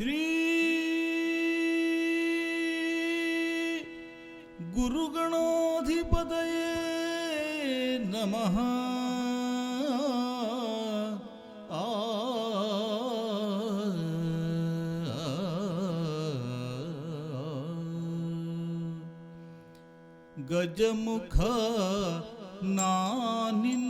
ಶ್ರೀ ಗುರುಗಣಾಧಿಪತಯೇ ನಮಃ. ಗಜಮುಖ ನಾನಿನ್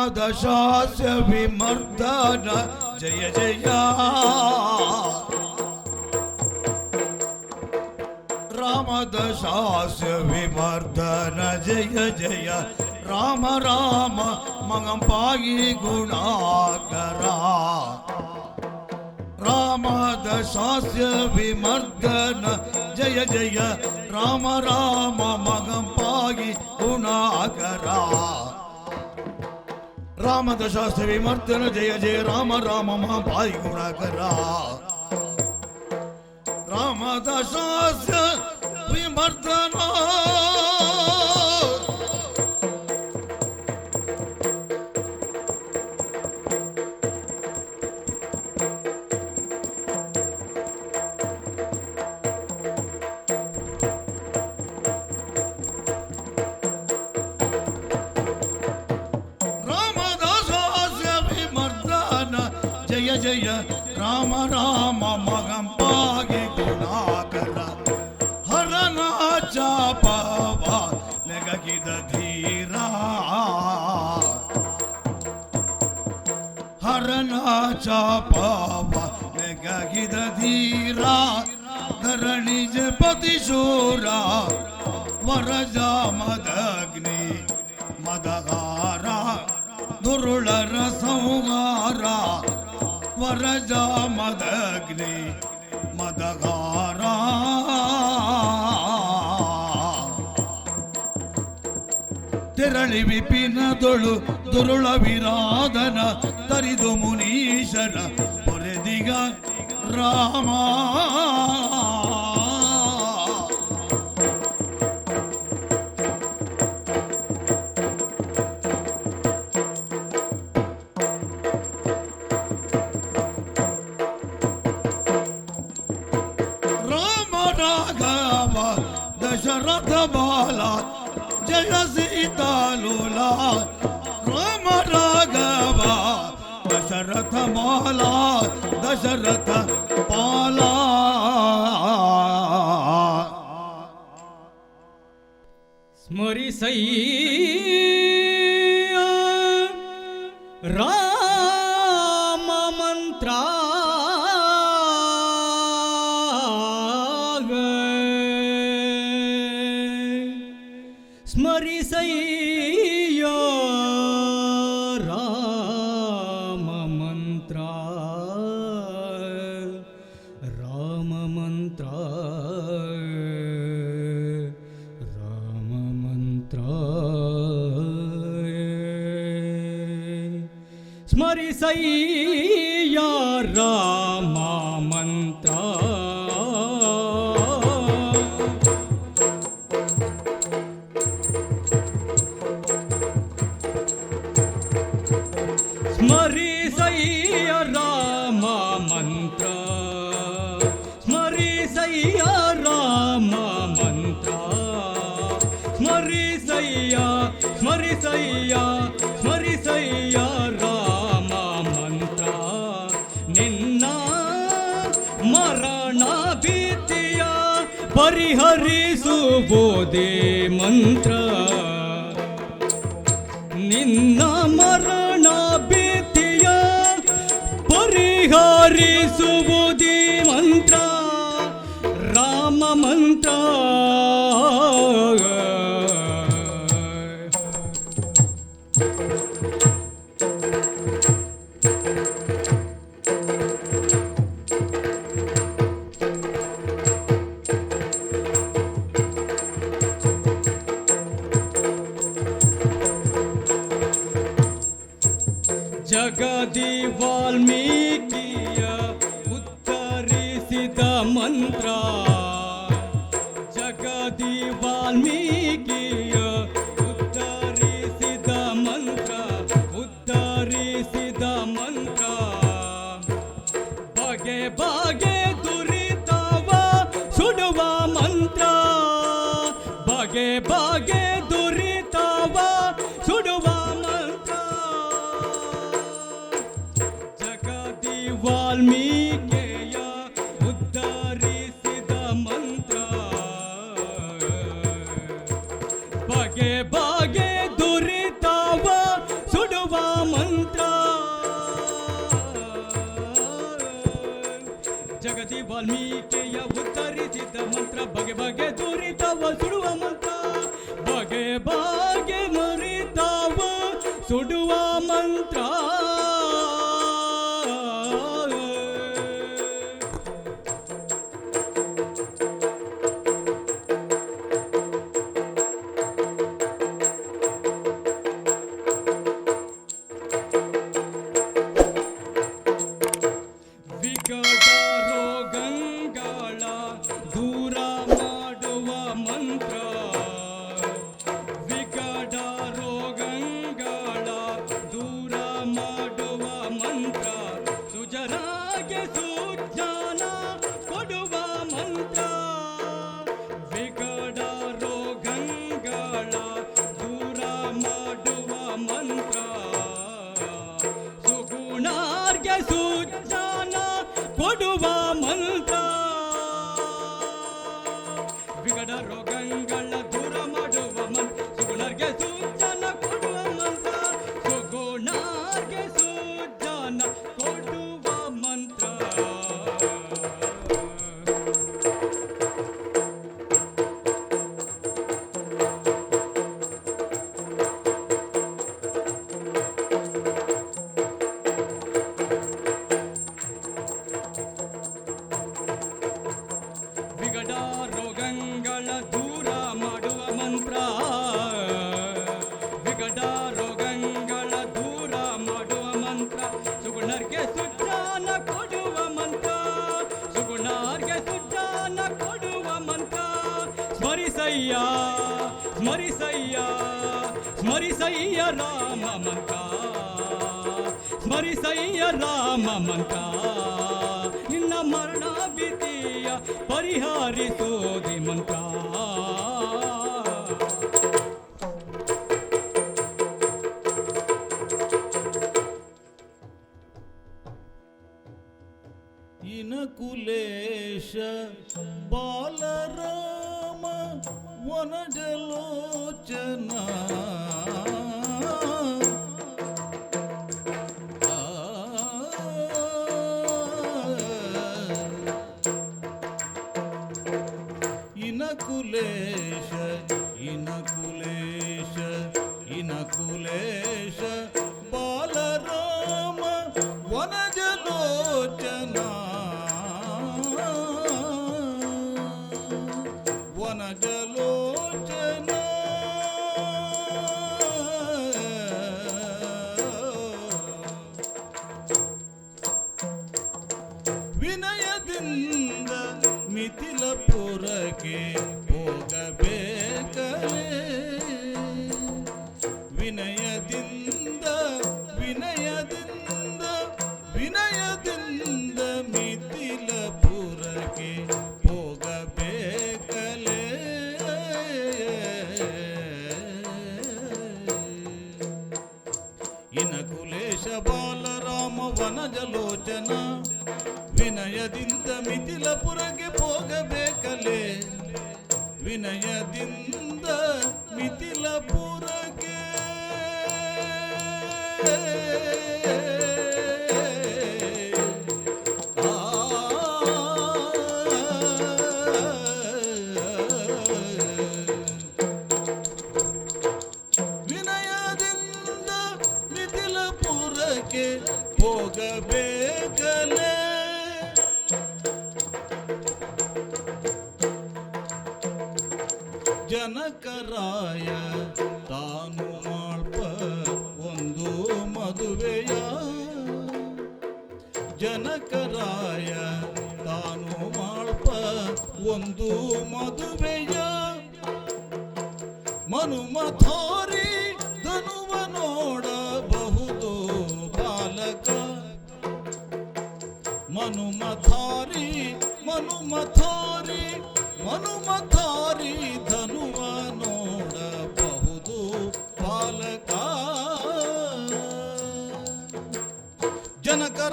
मदशास्य विमर्दन जय जया रामदशास्य विमर्दन जय जय राम राम मगम्पायि गुणाकरा रामदशास्य विमर्दन जय जय राम राम मगम्पायि गुणाकरा రామ దశాస్త్ర విమర్తన జయ జయ రామ రామ మా పాయి గుణకరా రామ దశాస్త్ర విమర్తనా जय राम राम मगम पागे गुणाकरा हरना जापवा लगगिद धीरा। हरना जापवा लगगिद धीरा। धरणी जपति शूरा वरजा मदग्नि मदगारा दुर्लर संहारा ವರಜ ಮದಗ್ನಿ ಮದಗಾರ ತೆರಳಿ ವಿಪಿನದೊಳು ದುರುಳ ವಿರಾದನ ತರಿದು ಮುನೀಶನ ಪೊರೆದಿಗ ರಾಮ ರಾಮ ಜಯ ಸೀತಾಲೋಲ ರಾಮ ರಾಘವ ದಶರಥ ಬಾಲ ದಶರಥ ಪಾಲ ಸ್ಮರಿಸಯ್ಯ స్మరిసయ్యా రామా మంత్ర స్మరిసయ్య రామా మంత్ర స్మరిసయ్య రామా మంత్ర స్మరిసయ్యా. ಪರಿಹರಿಸುವುದೇ ಮಂತ್ರ. ನಿನ್ನ ಮರಣ ಭೀತಿಯ ಪರಿಹರಿಸುವುದೇ ಮಂತ್ರ. ರಾಮ ಮಂತ್ರ. ಬಗೆ ಬಗೆ ದುರಿತವ, ಸುಡುವ ಮಂತ್ರ ಜಗದಿ ವಾಲ್ಮೀಕಿಯ ಉದ್ಧರಿಸಿದ ಮಂತ್ರ. ಬಗೆ ಬಗೆ ದುರಿತವ, ಸುಡುವ ಮಂತ್ರ. ಜಗದಿ ವಾಲ್ಮೀಕಿಯ ಉತ್ತರಿಸಿದ ಮಂತ್ರ, ಬಗೆ ಬಗೆ ದುರಿತವ, ಸುಡುವ ಮಂತ್ರ. ಬಗೆ ಬಗೆ ಮರಿತಾವ ಸುಡುವ ಮಂತ್ರ.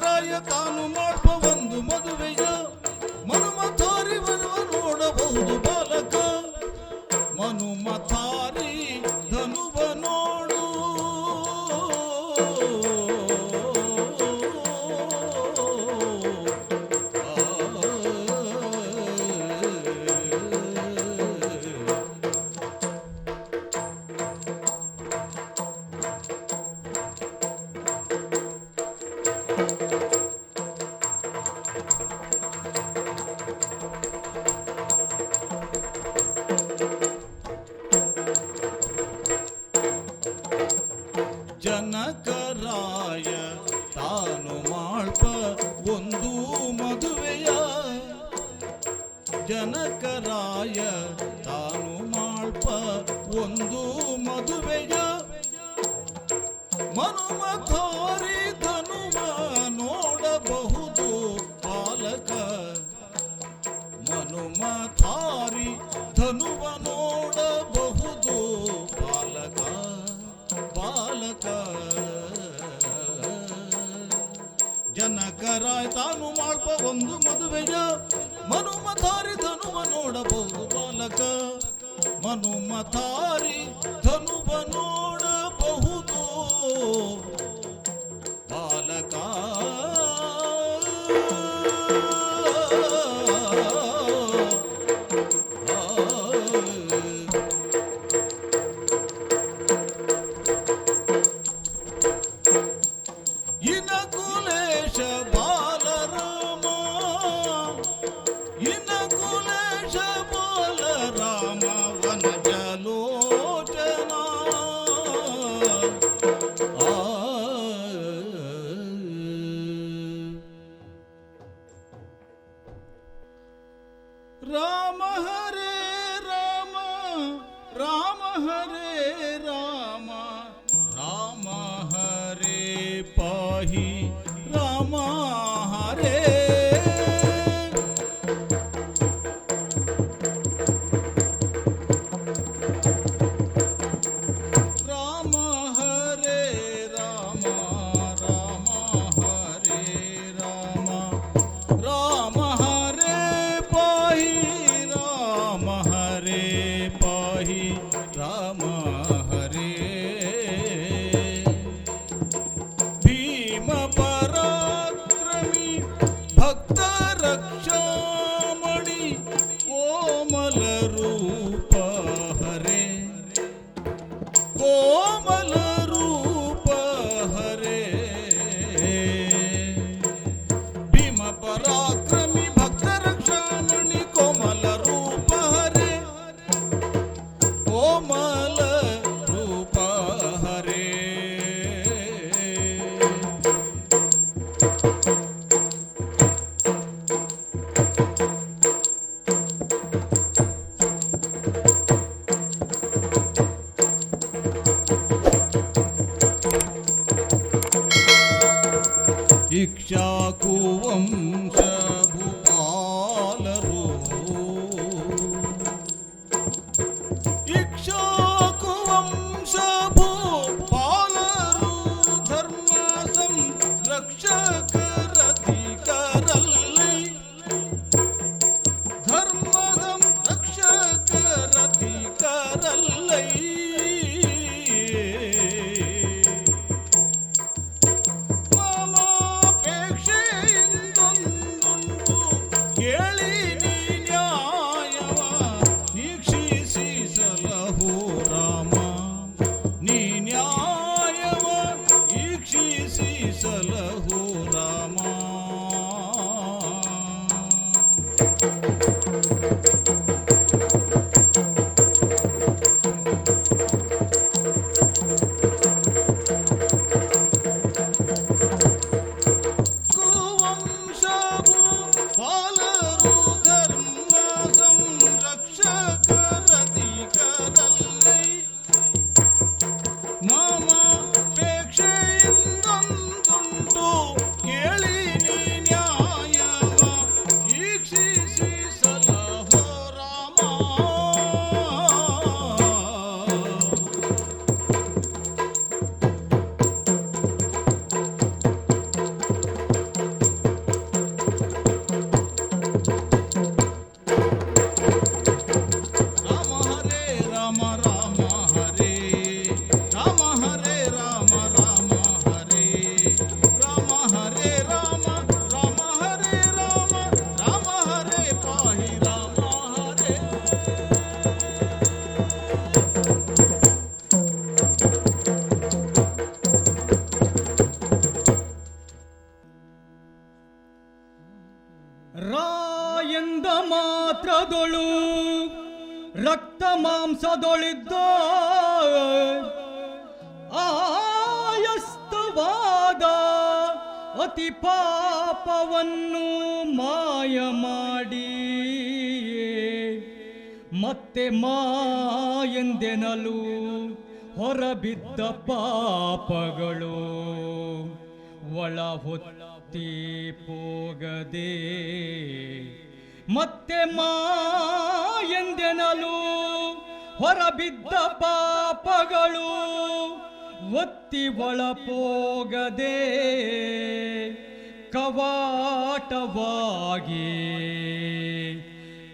राय तान ರಾಯ, ತಾನು ಮಾಳ್ಪ ಒಂದು ಮದುವೆಯ. ಜನಕರಾಯ, ತಾನು ಮಾಳ್ಪ ಒಂದು ಮದುವೆಯ. ಮನುಮ ಧನುಮ ನೋಡಬಹುದು ಪಾಲಕ. ಮನುಮ ಒಂದು ಮದುವೆಯ ಮನುಮಧಾರಿ ಧನುವ ನೋಡಬಹುದು ಬಾಲಕ. ಮನುಮಧಾರಿ ಧನುವ ನೋಡಬಹುದು. ಅತಿ ಪಾಪವನ್ನು ಮಾಯ ಮಾಡಿ ಮತ್ತೆ ಮಾ ಮಾಯಂದೆನಲು ಹೊರಬಿದ್ದ ಪಾಪಗಳು ಒಳ ಹೊತ್ತಿ ಹೋಗದೆ ಮತ್ತೆ ಮಾ ಮಾಯಂದೆನಲು ಹೊರಬಿದ್ದ ಪಾಪಗಳು ಒತ್ತಿ ಒಳಪೋಗದೆ ಕವಾಟವಾಗಿ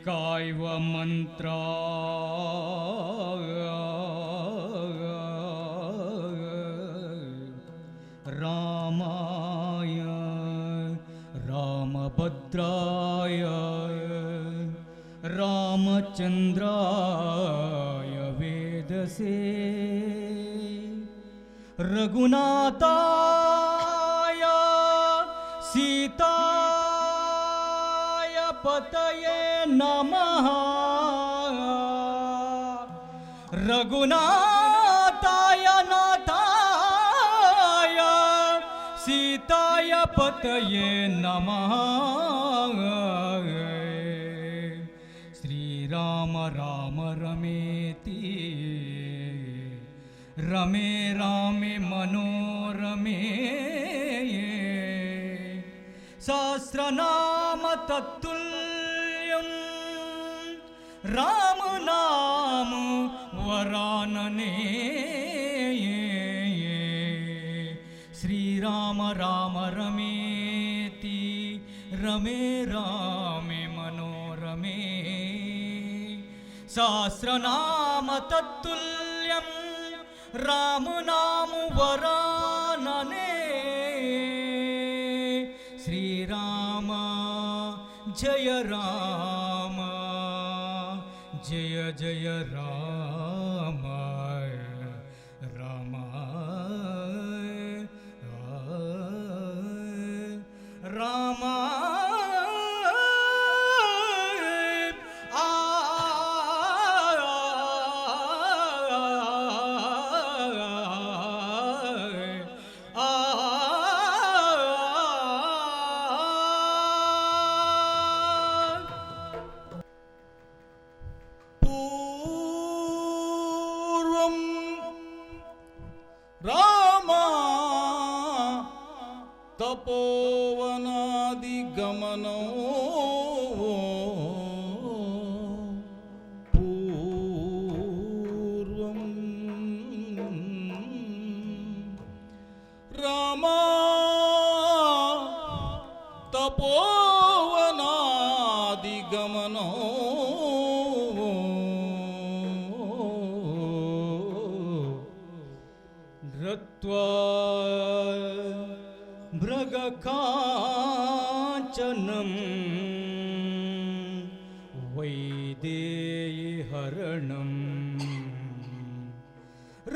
ಕಾಯುವ ಮಂತ್ರ ರಾಮಾಯ ರಾಮಭದ್ರಾಯ ರಾಮಚಂದ್ರಾಯ ವೇದಸೇ रघुनाथाय सीताय पतये नमः। रघुनाथाय नाथाय सीताय पतये नमः। श्रीराम राम रमेती। రమే రామే మనోరమే సహస్రనామ తత్తుల్యం రామనాము వరాననే శ్రీరామ రామ రమేతి రమే రామే మనోరమే సహస్రనామ తత్తుల్యం రామనాము వరా मृगकाञ्चनं वैदेयिहरणं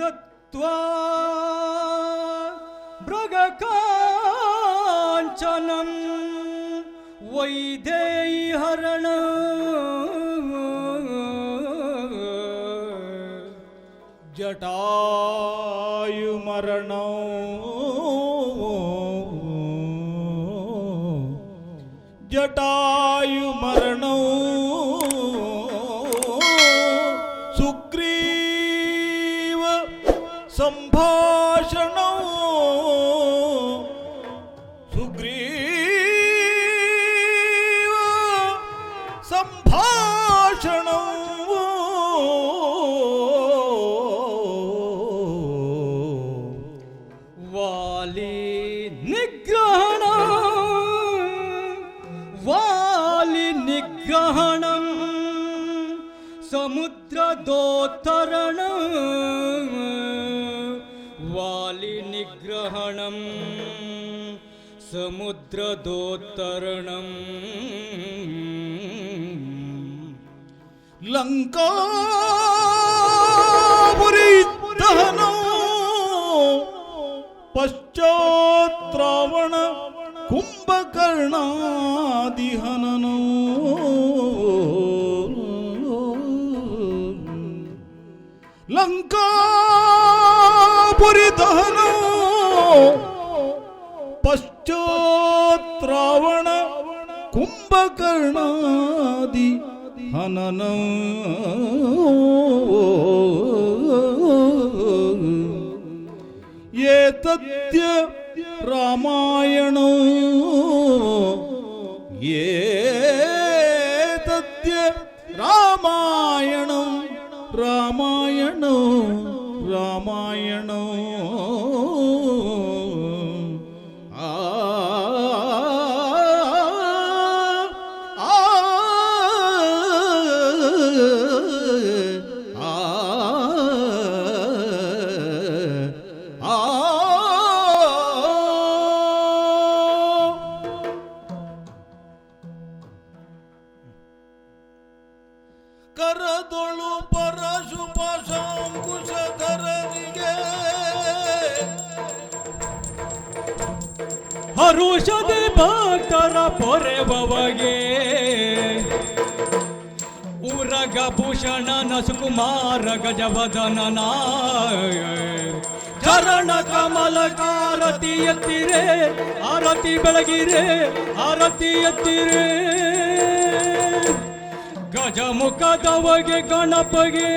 रत्वा मृगकाञ्चनं बेटा ಲಂಕಾಪುರಿ ಪಶ್ಚಾತ್ರಾವಣ ಕುಂಭಕರ್ಣಾದಿಹನನೋ ಲಂಕಾಪುರಿ ದಹನೋ ಪಶ್ಚಾತ್ರಾವಣ ಕುಂಭಕರ್ಣಾದಿ ഹനനം. രാമായണം? രാമായണ ഏതത്യ രാമായണം. രാമായണ? രാമായണ? ತೊಳು ಪರಶುಪ ಶಂಕುಶಕರನಿಗೆ ಹರುಷದಿ ಭಕ್ತರ ಪೊರೆಬವಗೆ ಊರಗ ಭೂಷಣ ನಸುಕುಮಾರ ಗಜವದನನ. ಚರಣ ಕಮಲ ಕಾರತಿ ಎತ್ತಿರೆ, ಆರತಿ ಬೆಳಗಿರೆ, ಆರತಿ ಎತ್ತಿರೇ. ಗಜಮುಖದವಗೆ ಗಣಪಗೆ.